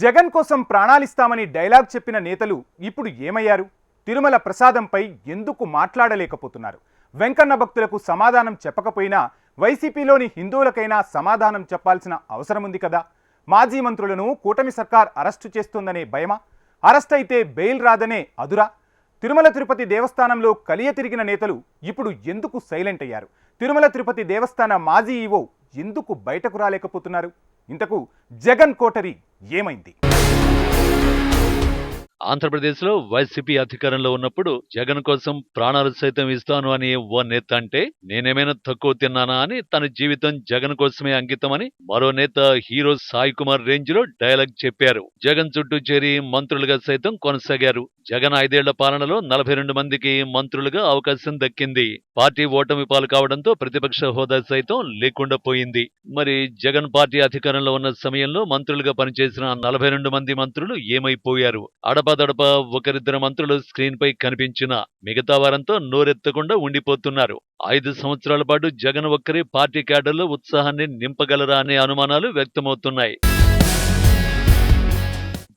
జగన్ కోసం ప్రాణాలిస్తామని డైలాగ్ చెప్పిన నేతలు ఇప్పుడు ఏమయ్యారు? తిరుమల ప్రసాదంపై ఎందుకు మాట్లాడలేకపోతున్నారు? వెంకన్న భక్తులకు సమాధానం చెప్పకపోయినా వైసీపీలోని హిందువులకైనా సమాధానం చెప్పాల్సిన అవసరం ఉంది కదా? మాజీ మంత్రులను కూటమి సర్కార్ అరెస్టు చేస్తోందనే భయమా? అరెస్ట్ అయితే బెయిల్ రాదనే అదురా? తిరుమల తిరుపతి దేవస్థానంలో కలియ తిరిగిన నేతలు ఇప్పుడు ఎందుకు సైలెంట్ అయ్యారు? తిరుమల తిరుపతి దేవస్థాన మాజీ ఈవో ఎందుకు బయటకు రాలేకపోతున్నారు? ఇంతకు జగన్ కోటరి ఏమైంది? ఆంధ్రప్రదేశ్లో వైసీపీ అధికారంలో ఉన్నప్పుడు జగన్ కోసం ప్రాణాలు సైతం ఇస్తాను అని ఓ నేత అంటే నేనేమైనా తక్కువ తిన్నానా అని తన జీవితం జగన్ కోసమే అంకితమని మరో నేత హీరో సాయి కుమార్ రేంజ్లో డైలాగ్ చెప్పారు. జగన్ చుట్టూ చేరి మంత్రులుగా సైతం కొనసాగారు. జగన్ ఐదేళ్ళ పాలనలో నలభై రెండు మందికి మంత్రులుగా అవకాశం దక్కింది. పార్టీ ఓటమి పాలు కావడంతో ప్రతిపక్ష హోదా సైతం లేకుండా పోయింది. మరి జగన్ పార్టీ అధికారంలో ఉన్న సమయంలో మంత్రులుగా పనిచేసిన నలభై రెండు మంది మంత్రులు ఏమైపోయారు? అడపదడప ఒకరిద్దరు మంత్రులు స్క్రీన్పై కనిపించిన మిగతా వారంతో నోరెత్తకుండా ఉండిపోతున్నారు. ఐదు సంవత్సరాల పాటు జగన్ ఒక్కరే పార్టీ క్యాడర్లో ఉత్సాహాన్ని నింపగలరా అనే అనుమానాలు వ్యక్తమవుతున్నాయి.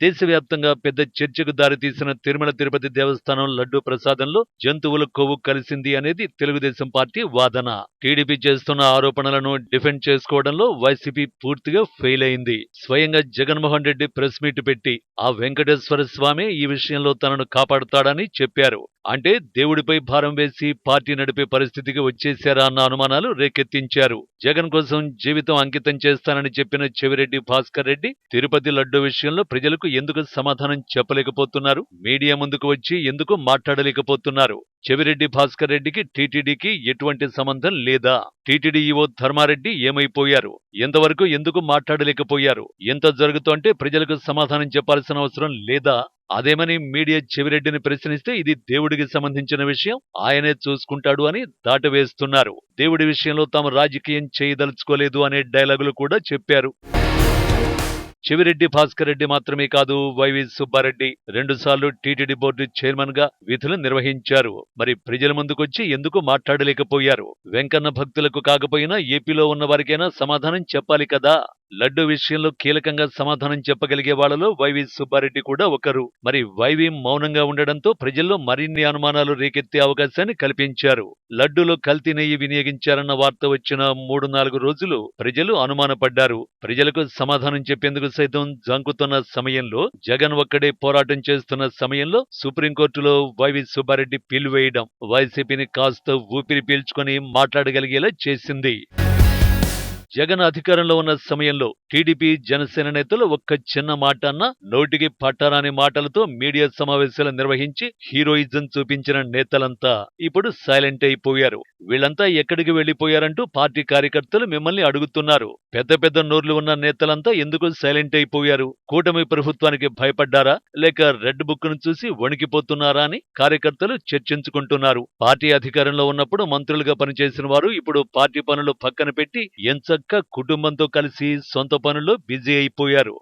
దేశవ్యాప్తంగా పెద్ద చర్చకు దారితీసిన తిరుమల తిరుపతి దేవస్థానం లడ్డూ ప్రసాదంలో జంతువుల కొవ్వు కలిసింది అనేది తెలుగుదేశం పార్టీ వాదన. టీడీపీ చేస్తున్న ఆరోపణలను డిఫెండ్ చేసుకోవడంలో వైసీపీ పూర్తిగా ఫెయిల్ అయింది. స్వయంగా జగన్మోహన్ రెడ్డి ప్రెస్ మీట్ పెట్టి ఆ వెంకటేశ్వర స్వామి ఈ విషయంలో తనను కాపాడుతాడని చెప్పారు. అంటే దేవుడిపై భారం వేసి పార్టీ నడిపే పరిస్థితికి వచ్చేశారా అన్న అనుమానాలు రేకెత్తించారు. జగన్ కోసం జీవితం అంకితం చేస్తానని చెప్పిన చెవిరెడ్డి భాస్కర్ రెడ్డి తిరుపతి లడ్డు విషయంలో ప్రజలకు ఎందుకు సమాధానం చెప్పలేకపోతున్నారు? మీడియా ముందుకు వచ్చి ఎందుకు మాట్లాడలేకపోతున్నారు? చెవిరెడ్డి భాస్కర్ రెడ్డికి టీటీడీకి ఎటువంటి సంబంధం లేదా? టీటీడీ ఈవో ధర్మారెడ్డి ఏమైపోయారు? ఎంతవరకు ఎందుకు మాట్లాడలేకపోయారు? ఎంత జరుగుతోంటే ప్రజలకు సమాధానం చెప్పాల్సిన అవసరం లేదా? అదేమని మీడియా చెవిరెడ్డిని ప్రశ్నిస్తే ఇది దేవుడికి సంబంధించిన విషయం? ఆయనే చూసుకుంటాడు అని దాటవేస్తున్నారు. దేవుడి విషయంలో తాము రాజకీయం చేయదలుచుకోలేదు అనే డైలాగులు కూడా చెప్పారు. చెవిరెడ్డి భాస్కర్ రెడ్డి మాత్రమే కాదు వైవి సుబ్బారెడ్డి రెండుసార్లు టీటీడీ బోర్డు చైర్మన్గా విధులు నిర్వహించారు. మరి ప్రజల ముందుకొచ్చి ఎందుకు మాట్లాడలేకపోయారు? వెంకన్న భక్తులకు కాకపోయినా ఏపీలో ఉన్న వారికైనా సమాధానం చెప్పాలి కదా? లడ్డు విషయంలో కీలకంగా సమాధానం చెప్పగలిగే వాళ్ళలో వైవి సుబ్బారెడ్డి కూడా ఒకరు. మరి వైవి మౌనంగా ఉండడంతో ప్రజల్లో మరిన్ని అనుమానాలు రేకెత్తే అవకాశాన్ని కల్పించారు. లడ్డూలో కల్తీ నెయ్యి వినియోగించారన్న వార్త వచ్చిన మూడు నాలుగు రోజులు ప్రజలు అనుమానపడ్డారు. ప్రజలకు సమాధానం చెప్పేందుకు సైతం జంకుతున్న సమయంలో జగన్ ఒక్కడే పోరాటం చేస్తున్న సమయంలో సుప్రీంకోర్టులో వైవి సుబ్బారెడ్డి పిలువేయడం వైసీపీని కాస్త ఊపిరి పీల్చుకొని మాట్లాడగలిగేలా చేసింది. జగన్ అధికారంలో ఉన్న సమయంలో టీడీపీ జనసేన నేతలు ఒక్క చిన్న మాట అన్న నోటికి పట్టరాని మాటలతో మీడియా సమావేశాలు నిర్వహించి హీరోయిజం చూపించిన నేతలంతా ఇప్పుడు సైలెంట్ అయిపోయారు. వీళ్ళంతా ఎక్కడికి వెళ్ళిపోయారంటూ పార్టీ కార్యకర్తలు మిమ్మల్ని అడుగుతున్నారు. పెద్ద పెద్ద నోర్లు ఉన్న నేతలంతా ఎందుకు సైలెంట్ అయిపోయారు? కూటమి ప్రభుత్వానికి భయపడ్డారా? లేక రెడ్ బుక్ను చూసి వణికిపోతున్నారా అని కార్యకర్తలు చర్చించుకుంటున్నారు. పార్టీ అధికారంలో ఉన్నప్పుడు మంత్రులుగా పనిచేసిన వారు ఇప్పుడు పార్టీ పనులు పక్కన పెట్టి ఎంచక్క కుటుంబంతో కలిసి సొంత పనుల్లో బిజీ అయిపోయారు.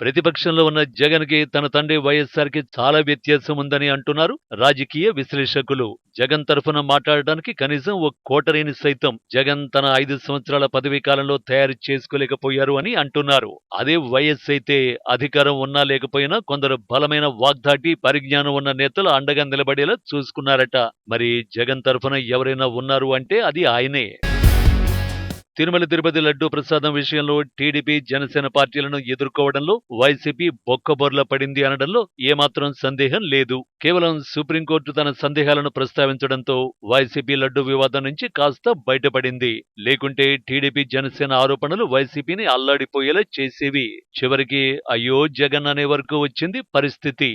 ప్రతిపక్షంలో ఉన్న జగన్కి తన తండ్రి వైఎస్ఆర్కి చాలా వ్యత్యాసం ఉందని అంటున్నారు రాజకీయ విశ్లేషకులు. జగన్ తరఫున మాట్లాడడానికి కనీసం ఓ కోటరీని సైతం జగన్ తన ఐదు సంవత్సరాల పదవీ కాలంలో తయారు చేసుకోలేకపోయారు అని అంటున్నారు. అదే వైఎస్ అయితే అధికారం ఉన్నా లేకపోయినా కొందరు బలమైన వాగ్దాటి పరిజ్ఞానం ఉన్న నేతలు అండగా నిలబడేలా చూసుకున్నారట. మరి జగన్ తరఫున ఎవరైనా ఉన్నారు అంటే అది ఆయనే. తిరుమల తిరుపతి లడ్డూ ప్రసాదం విషయంలో టీడీపీ జనసేన పార్టీలను ఎదుర్కోవడంలో వైసీపీ బొక్కబొర్ల పడింది అనడంలో ఏమాత్రం సందేహం లేదు. కేవలం సుప్రీంకోర్టు తన సందేహాలను ప్రస్తావించడంతో వైసీపీ లడ్డూ వివాదం నుంచి కాస్త బయటపడింది. లేకుంటే టీడీపీ జనసేన ఆరోపణలు వైసీపీని అల్లాడిపోయేలా చేసేవి. చివరికి అయ్యో జగన్ అనే వరకు వచ్చింది పరిస్థితి.